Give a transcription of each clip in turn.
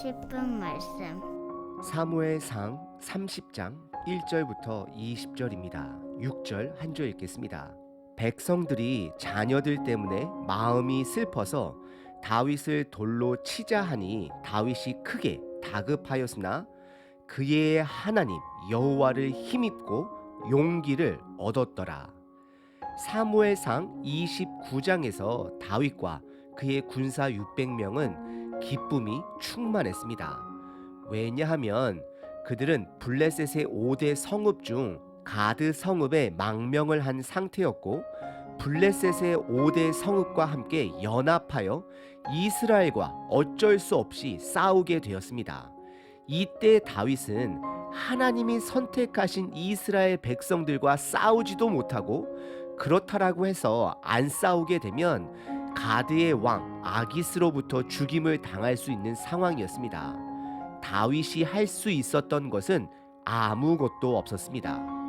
싶은 말씀. 사무엘상 30장 1절부터 20절입니다. 6절 한줄 읽겠습니다. 백성들이 자녀들 때문에 마음이 슬퍼서 다윗을 돌로 치자 하니 다윗이 크게 다급하였으나 그의 하나님 여호와를 힘입고 용기를 얻었더라. 사무엘상 29장에서 다윗과 그의 군사 600명은 기쁨이 충만했습니다. 왜냐하면 그들은 블레셋의 5대 성읍 중 가드 성읍에 망명을 한 상태였고 블레셋의 5대 성읍과 함께 연합하여 이스라엘과 어쩔 수 없이 싸우게 되었습니다. 이때 다윗은 하나님이 선택하신 이스라엘 백성들과 싸우지도 못하고 그렇다라고 해서 안 싸우게 되면 가드의 왕 아기스로부터 죽임을 당할 수 있는 상황이었습니다. 다윗이 할 수 있었던 것은 아무것도 없었습니다.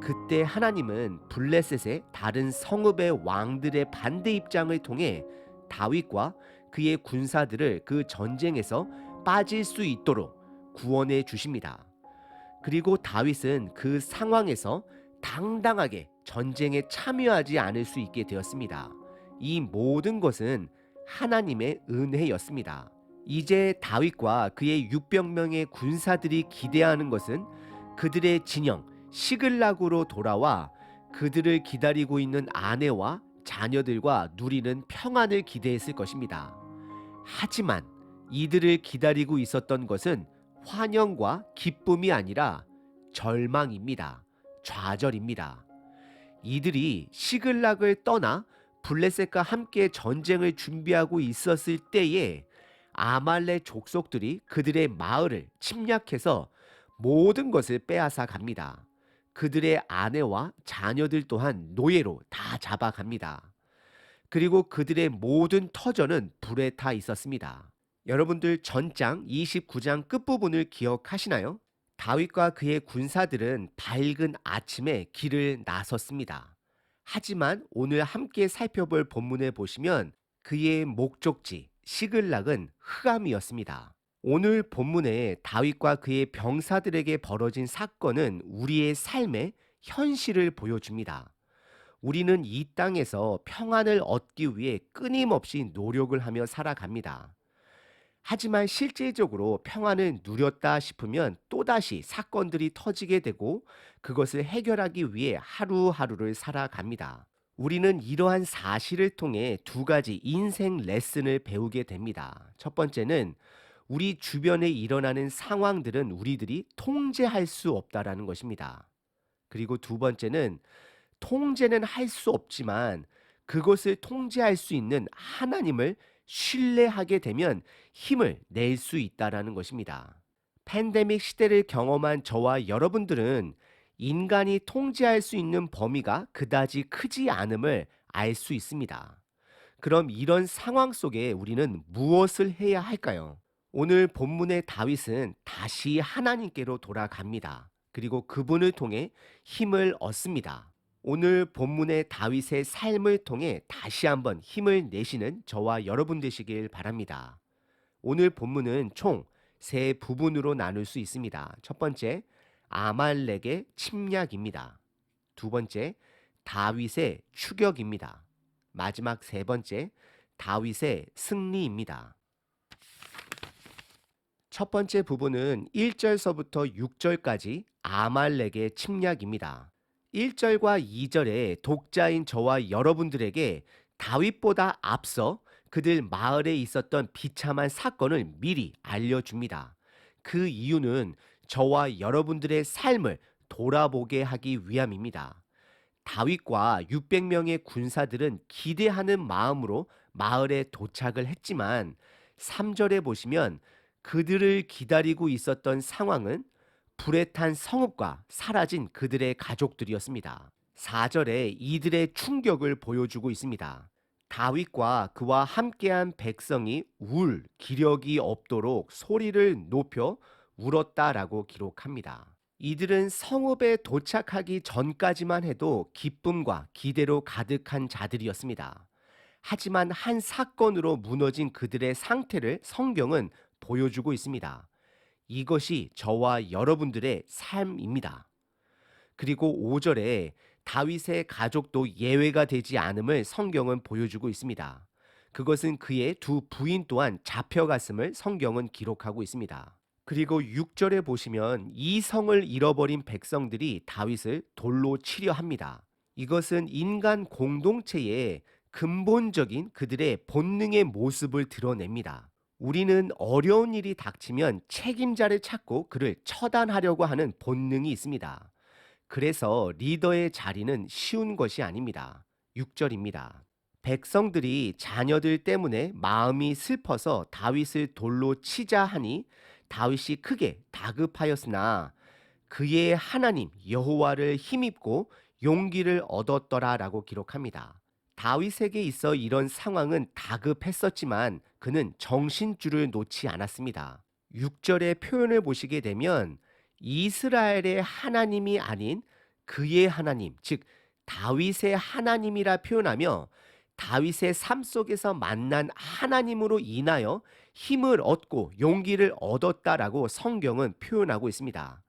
그때 하나님은 블레셋의 다른 성읍의 왕들의 반대 입장을 통해 다윗과 그의 군사들을 그 전쟁에서 빠질 수 있도록 구원해 주십니다. 그리고 다윗은 그 상황에서 당당하게 전쟁에 참여하지 않을 수 있게 되었습니다. 이 모든 것은 하나님의 은혜였습니다. 이제 다윗과 그의 600명의 군사들이 기대하는 것은 그들의 진영 시글락으로 돌아와 그들을 기다리고 있는 아내와 자녀들과 누리는 평안을 기대했을 것입니다. 하지만 이들을 기다리고 있었던 것은 환영과 기쁨이 아니라 절망입니다. 좌절입니다. 이들이 시글락을 떠나 블레셋과 함께 전쟁을 준비하고 있었을 때에 아말레 족속들이 그들의 마을을 침략해서 모든 것을 빼앗아 갑니다. 그들의 아내와 자녀들 또한 노예로 다 잡아갑니다. 그리고 그들의 모든 터전은 불에 타 있었습니다. 여러분들 전장 29장 끝부분을 기억하시나요? 다윗과 그의 군사들은 밝은 아침에 길을 나섰습니다. 하지만 오늘 함께 살펴볼 본문에 보시면 그의 목적지 시글락은 흑암이었습니다. 오늘 본문에 다윗과 그의 병사들에게 벌어진 사건은 우리의 삶의 현실을 보여줍니다. 우리는 이 땅에서 평안을 얻기 위해 끊임없이 노력을 하며 살아갑니다. 하지만 실질적으로 평안을 누렸다 싶으면 또다시 사건들이 터지게 되고 그것을 해결하기 위해 하루하루를 살아갑니다. 우리는 이러한 사실을 통해 두 가지 인생 레슨을 배우게 됩니다. 첫 번째는 우리 주변에 일어나는 상황들은 우리들이 통제할 수 없다라는 것입니다. 그리고 두 번째는 통제는 할 수 없지만 그것을 통제할 수 있는 하나님을 신뢰하게 되면 힘을 낼 수 있다라는 것입니다. 팬데믹 시대를 경험한 저와 여러분들은 인간이 통제할 수 있는 범위가 그다지 크지 않음을 알 수 있습니다. 그럼 이런 상황 속에 우리는 무엇을 해야 할까요? 오늘 본문의 다윗은 다시 하나님께로 돌아갑니다. 그리고 그분을 통해 힘을 얻습니다. 오늘 본문의 다윗의 삶을 통해 다시 한번 힘을 내시는 저와 여러분 되시길 바랍니다. 오늘 본문은 총 세 부분으로 나눌 수 있습니다. 첫 번째, 아말렉의 침략입니다. 두 번째, 다윗의 추격입니다. 마지막 세 번째, 다윗의 승리입니다. 첫 번째 부분은 1절서부터 6절까지 아말렉의 침략입니다. 1절과 2절에 독자인 저와 여러분들에게 다윗보다 앞서 그들 마을에 있었던 비참한 사건을 미리 알려줍니다. 그 이유는 저와 여러분들의 삶을 돌아보게 하기 위함입니다. 다윗과 600명의 군사들은 기대하는 마음으로 마을에 도착을 했지만 3절에 보시면 그들을 기다리고 있었던 상황은 불에 탄 성읍과 사라진 그들의 가족들이었습니다. 4절에 이들의 충격을 보여주고 있습니다. 다윗과 그와 함께한 백성이 울 기력이 없도록 소리를 높여 울었다라고 기록합니다. 이들은 성읍에 도착하기 전까지만 해도 기쁨과 기대로 가득한 자들이었습니다. 하지만 한 사건으로 무너진 그들의 상태를 성경은 보여주고 있습니다. 이것이 저와 여러분들의 삶입니다. 그리고 5절에 다윗의 가족도 예외가 되지 않음을 성경은 보여주고 있습니다. 그것은 그의 두 부인 또한 잡혀갔음을 성경은 기록하고 있습니다. 그리고 6절에 보시면 이 성을 잃어버린 백성들이 다윗을 돌로 치려 합니다. 이것은 인간 공동체의 근본적인 그들의 본능의 모습을 드러냅니다. 우리는 어려운 일이 닥치면 책임자를 찾고 그를 처단하려고 하는 본능이 있습니다. 그래서 리더의 자리는 쉬운 것이 아닙니다. 6절입니다. 백성들이 자녀들 때문에 마음이 슬퍼서 다윗을 돌로 치자 하니 다윗이 크게 다급하였으나 그의 하나님 여호와를 힘입고 용기를 얻었더라라고 기록합니다. 다윗에게 있어 이런 상황은 다급했었지만 그는 정신줄을 놓지 않았습니다. 6절의 표현을 보시게 되면 이스라엘의 하나님이 아닌 그의 하나님, 즉 다윗의 하나님이라 표현하며 다윗의 삶 속에서 만난 하나님으로 인하여 힘을 얻고 용기를 얻었다라고 성경은 표현하고 있습니다.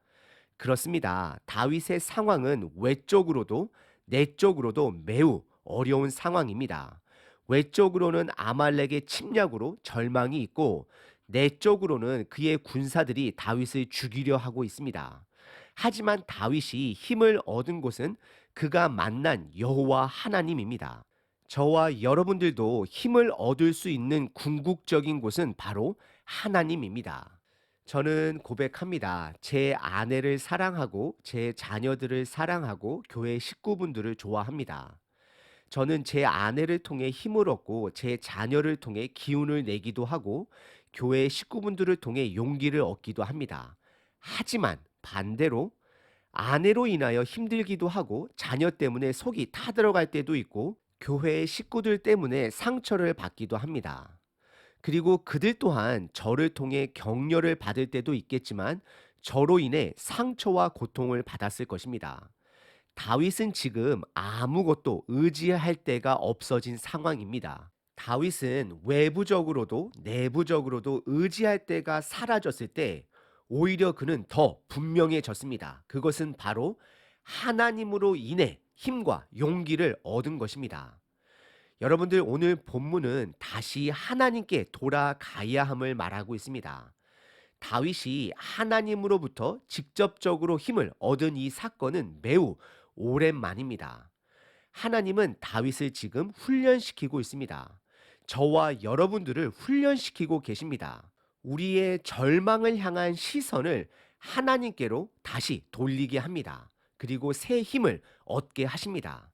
그렇습니다. 다윗의 상황은 외적으로도 내적으로도 매우 어려운 상황입니다. 외적으로는 아말렉의 침략으로 절망이 있고 내적으로는 그의 군사들이 다윗을 죽이려 하고 있습니다. 하지만 다윗이 힘을 얻은 곳은 그가 만난 여호와 하나님입니다. 저와 여러분들도 힘을 얻을 수 있는 궁극적인 곳은 바로 하나님입니다. 저는 고백합니다. 제 아내를 사랑하고 제 자녀들을 사랑하고 교회 식구분들을 좋아합니다. 저는 제 아내를 통해 힘을 얻고 제 자녀를 통해 기운을 내기도 하고 교회 식구분들을 통해 용기를 얻기도 합니다. 하지만 반대로 아내로 인하여 힘들기도 하고 자녀 때문에 속이 타들어갈 때도 있고 교회의 식구들 때문에 상처를 받기도 합니다. 그리고 그들 또한 저를 통해 격려를 받을 때도 있겠지만 저로 인해 상처와 고통을 받았을 것입니다. 다윗은 지금 아무것도 의지할 데가 없어진 상황입니다. 다윗은 외부적으로도 내부적으로도 의지할 데가 사라졌을 때 오히려 그는 더 분명해졌습니다. 그것은 바로 하나님으로 인해 힘과 용기를 얻은 것입니다. 여러분들 오늘 본문은 다시 하나님께 돌아가야 함을 말하고 있습니다. 다윗이 하나님으로부터 직접적으로 힘을 얻은 이 사건은 매우 오랜만입니다. 하나님은 다윗을 지금 훈련시키고 있습니다. 저와 여러분들을 훈련시키고 계십니다. 우리의 절망을 향한 시선을 하나님께로 다시 돌리게 합니다. 그리고 새 힘을 얻게 하십니다.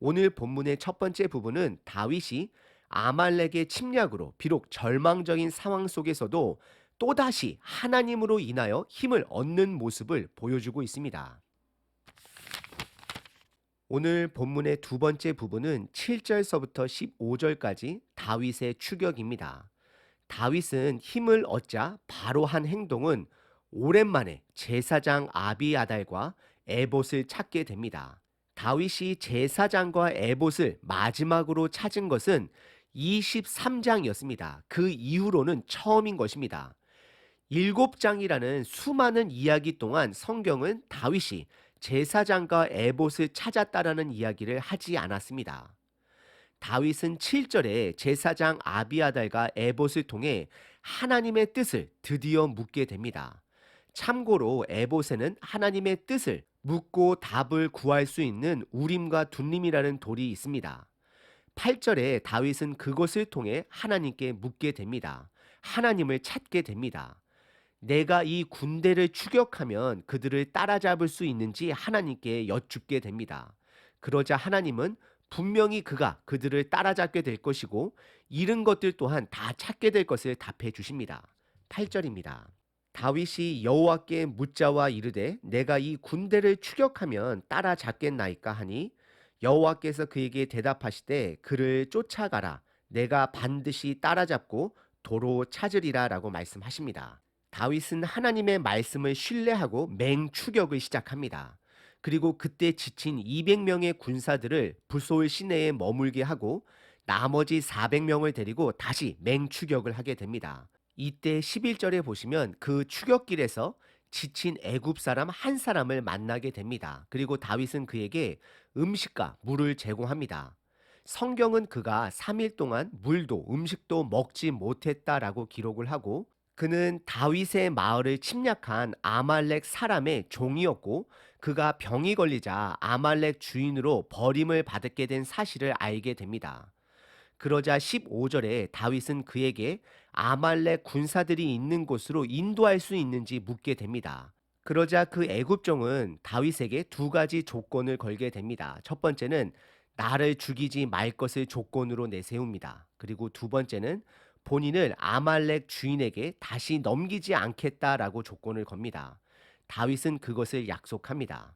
오늘 본문의 첫 번째 부분은 다윗이 아말렉의 침략으로 비록 절망적인 상황 속에서도 또다시 하나님으로 인하여 힘을 얻는 모습을 보여주고 있습니다. 오늘 본문의 두 번째 부분은 7절서부터 15절까지 다윗의 추격입니다. 다윗은 힘을 얻자 바로 한 행동은 오랜만에 제사장 아비아달과 에봇을 찾게 됩니다. 다윗이 제사장과 에봇을 마지막으로 찾은 것은 23장이었습니다. 그 이후로는 처음인 것입니다. 일곱 장이라는 수많은 이야기 동안 성경은 다윗이 제사장과 에봇을 찾았다라는 이야기를 하지 않았습니다. 다윗은 7절에 제사장 아비아달과 에봇을 통해 하나님의 뜻을 드디어 묻게 됩니다. 참고로 에봇에는 하나님의 뜻을 묻고 답을 구할 수 있는 우림과 둔림이라는 돌이 있습니다. 8절에 다윗은 그것을 통해 하나님께 묻게 됩니다. 하나님을 찾게 됩니다. 내가 이 군대를 추격하면 그들을 따라잡을 수 있는지 하나님께 여쭙게 됩니다. 그러자 하나님은 분명히 그가 그들을 따라잡게 될 것이고 잃은 것들 또한 다 찾게 될 것을 답해 주십니다. 8절입니다. 다윗이 여호와께 묻자와 이르되 내가 이 군대를 추격하면 따라잡겠나이까 하니 여호와께서 그에게 대답하시되 그를 쫓아가라 내가 반드시 따라잡고 도로 찾으리라라고 말씀하십니다. 다윗은 하나님의 말씀을 신뢰하고 맹추격을 시작합니다. 그리고 그때 지친 200명의 군사들을 부솔 시내에 머물게 하고 나머지 400명을 데리고 다시 맹추격을 하게 됩니다. 이때 11절에 보시면 그 추격길에서 지친 애굽 사람 한 사람을 만나게 됩니다. 그리고 다윗은 그에게 음식과 물을 제공합니다. 성경은 그가 3일 동안 물도 음식도 먹지 못했다라고 기록을 하고 그는 다윗의 마을을 침략한 아말렉 사람의 종이었고 그가 병이 걸리자 아말렉 주인으로 버림을 받게 된 사실을 알게 됩니다. 그러자 15절에 다윗은 그에게 아말렉 군사들이 있는 곳으로 인도할 수 있는지 묻게 됩니다. 그러자 그 애굽종은 다윗에게 두 가지 조건을 걸게 됩니다. 첫 번째는 나를 죽이지 말 것을 조건으로 내세웁니다. 그리고 두 번째는 본인을 아말렉 주인에게 다시 넘기지 않겠다라고 조건을 겁니다. 다윗은 그것을 약속합니다.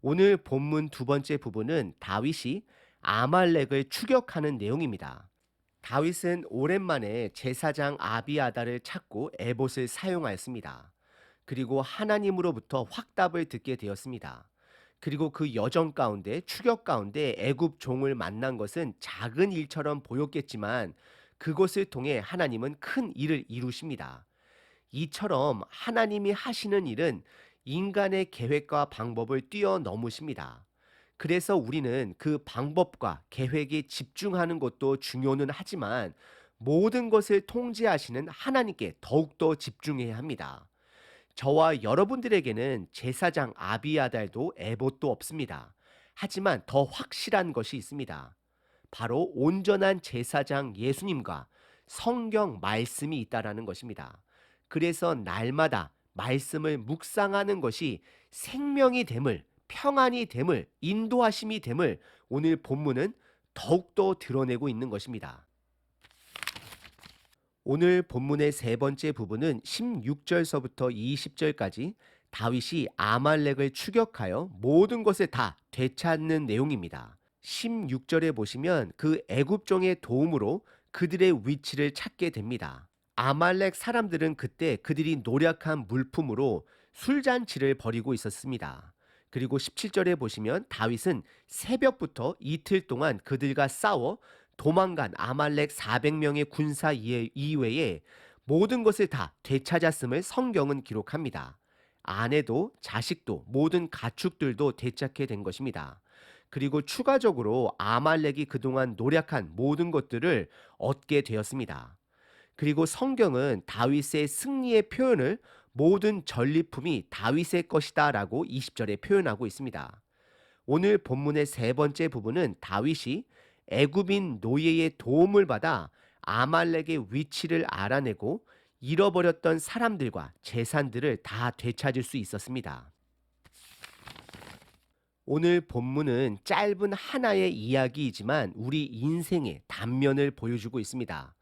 오늘 본문 두 번째 부분은 다윗이 아말렉을 추격하는 내용입니다. 다윗은 오랜만에 제사장 아비아다를 찾고 에봇을 사용하였습니다. 그리고 하나님으로부터 확답을 듣게 되었습니다. 그리고 그 여정 가운데 추격 가운데 애굽 종을 만난 것은 작은 일처럼 보였겠지만 그것을 통해 하나님은 큰 일을 이루십니다. 이처럼 하나님이 하시는 일은 인간의 계획과 방법을 뛰어넘으십니다. 그래서 우리는 그 방법과 계획에 집중하는 것도 중요는 하지만 모든 것을 통제하시는 하나님께 더욱더 집중해야 합니다. 저와 여러분들에게는 제사장 아비아달도 에봇도 없습니다. 하지만 더 확실한 것이 있습니다. 바로 온전한 제사장 예수님과 성경 말씀이 있다라는 것입니다. 그래서 날마다 말씀을 묵상하는 것이 생명이 됨을, 평안이 됨을, 인도하심이 됨을 오늘 본문은 더욱더 드러내고 있는 것입니다. 오늘 본문의 세 번째 부분은 16절서부터 20절까지 다윗이 아말렉을 추격하여 모든 것을 다 되찾는 내용입니다. 16절에 보시면 그 애굽종의 도움으로 그들의 위치를 찾게 됩니다. 아말렉 사람들은 그때 그들이 노력한 물품으로 술잔치를 벌이고 있었습니다. 그리고 17절에 보시면 다윗은 새벽부터 이틀 동안 그들과 싸워 도망간 아말렉 400명의 군사 이외에 모든 것을 다 되찾았음을 성경은 기록합니다. 아내도 자식도 모든 가축들도 되찾게 된 것입니다. 그리고 추가적으로 아말렉이 그동안 노력한 모든 것들을 얻게 되었습니다. 그리고 성경은 다윗의 승리의 표현을 모든 전리품이 다윗의 것이다 라고 20절에 표현하고 있습니다. 오늘 본문의 세 번째 부분은 다윗이 애굽인 노예의 도움을 받아 아말렉의 위치를 알아내고 잃어버렸던 사람들과 재산들을 다 되찾을 수 있었습니다. 오늘 본문은 짧은 하나의 이야기이지만 우리 인생의 단면을 보여주고 있습니다.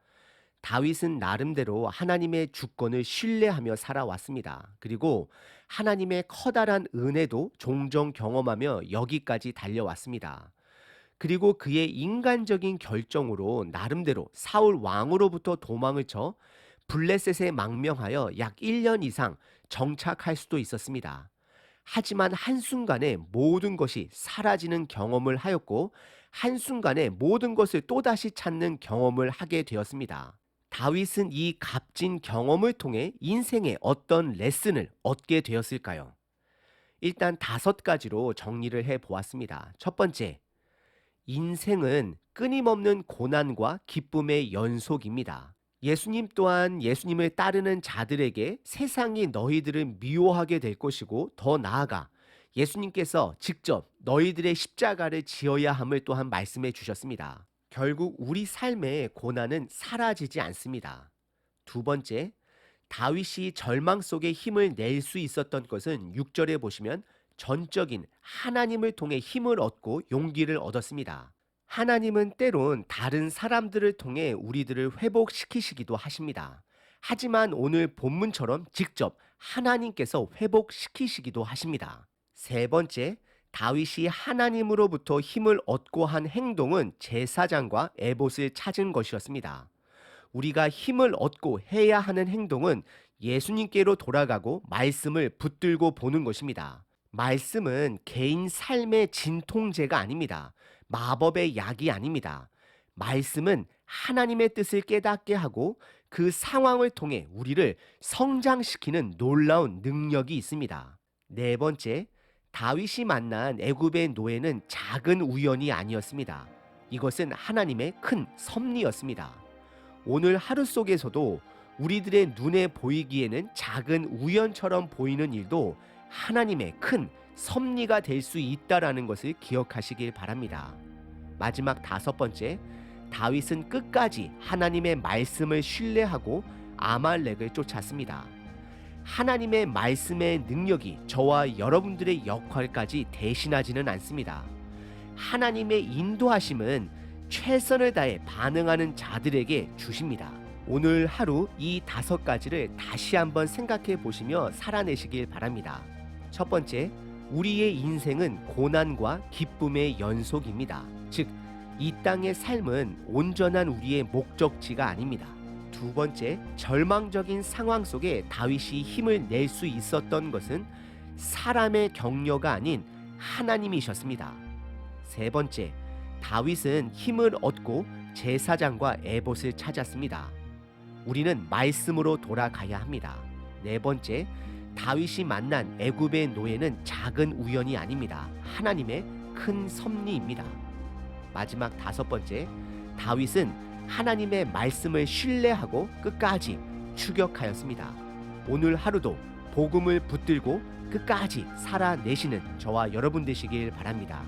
다윗은 나름대로 하나님의 주권을 신뢰하며 살아왔습니다. 그리고 하나님의 커다란 은혜도 종종 경험하며 여기까지 달려왔습니다. 그리고 그의 인간적인 결정으로 나름대로 사울 왕으로부터 도망을 쳐 블레셋에 망명하여 약 1년 이상 정착할 수도 있었습니다. 하지만 한순간에 모든 것이 사라지는 경험을 하였고, 한순간에 모든 것을 또다시 찾는 경험을 하게 되었습니다. 다윗은 이 값진 경험을 통해 인생의 어떤 레슨을 얻게 되었을까요? 일단 다섯 가지로 정리를 해 보았습니다. 첫 번째, 인생은 끊임없는 고난과 기쁨의 연속입니다. 예수님 또한 예수님을 따르는 자들에게 세상이 너희들을 미워하게 될 것이고 더 나아가 예수님께서 직접 너희들의 십자가를 지어야 함을 또한 말씀해 주셨습니다. 결국 우리 삶의 고난은 사라지지 않습니다. 두 번째, 다윗이 절망 속에 힘을 낼 수 있었던 것은 6절에 보시면 전적인 하나님을 통해 힘을 얻고 용기를 얻었습니다. 하나님은 때론 다른 사람들을 통해 우리들을 회복시키시기도 하십니다. 하지만 오늘 본문처럼 직접 하나님께서 회복시키시기도 하십니다. 세 번째, 다윗이 하나님으로부터 힘을 얻고 한 행동은 제사장과 에봇을 찾은 것이었습니다. 우리가 힘을 얻고 해야 하는 행동은 예수님께로 돌아가고 말씀을 붙들고 보는 것입니다. 말씀은 개인 삶의 진통제가 아닙니다. 마법의 약이 아닙니다. 말씀은 하나님의 뜻을 깨닫게 하고 그 상황을 통해 우리를 성장시키는 놀라운 능력이 있습니다. 네 번째, 다윗이 만난 애굽의 노예는 작은 우연이 아니었습니다. 이것은 하나님의 큰 섭리였습니다. 오늘 하루 속에서도 우리들의 눈에 보이기에는 작은 우연처럼 보이는 일도 하나님의 큰 섭리가 될 수 있다라는 것을 기억하시길 바랍니다. 마지막 다섯 번째, 다윗은 끝까지 하나님의 말씀을 신뢰하고 아말렉을 쫓았습니다. 하나님의 말씀의 능력이 저와 여러분들의 역할까지 대신하지는 않습니다. 하나님의 인도하심은 최선을 다해 반응하는 자들에게 주십니다. 오늘 하루 이 다섯 가지를 다시 한번 생각해 보시며 살아내시길 바랍니다. 첫 번째, 우리의 인생은 고난과 기쁨의 연속입니다. 즉, 이 땅의 삶은 온전한 우리의 목적지가 아닙니다. 두 번째, 절망적인 상황 속에 다윗이 힘을 낼 수 있었던 것은 사람의 격려가 아닌 하나님이셨습니다. 세 번째, 다윗은 힘을 얻고 제사장과 에봇을 찾았습니다. 우리는 말씀으로 돌아가야 합니다. 네 번째, 다윗이 만난 애굽의 노예는 작은 우연이 아닙니다. 하나님의 큰 섭리입니다. 마지막 다섯 번째, 다윗은 하나님의 말씀을 신뢰하고 끝까지 추격하였습니다. 오늘 하루도 복음을 붙들고 끝까지 살아내시는 저와 여러분 되시길 바랍니다.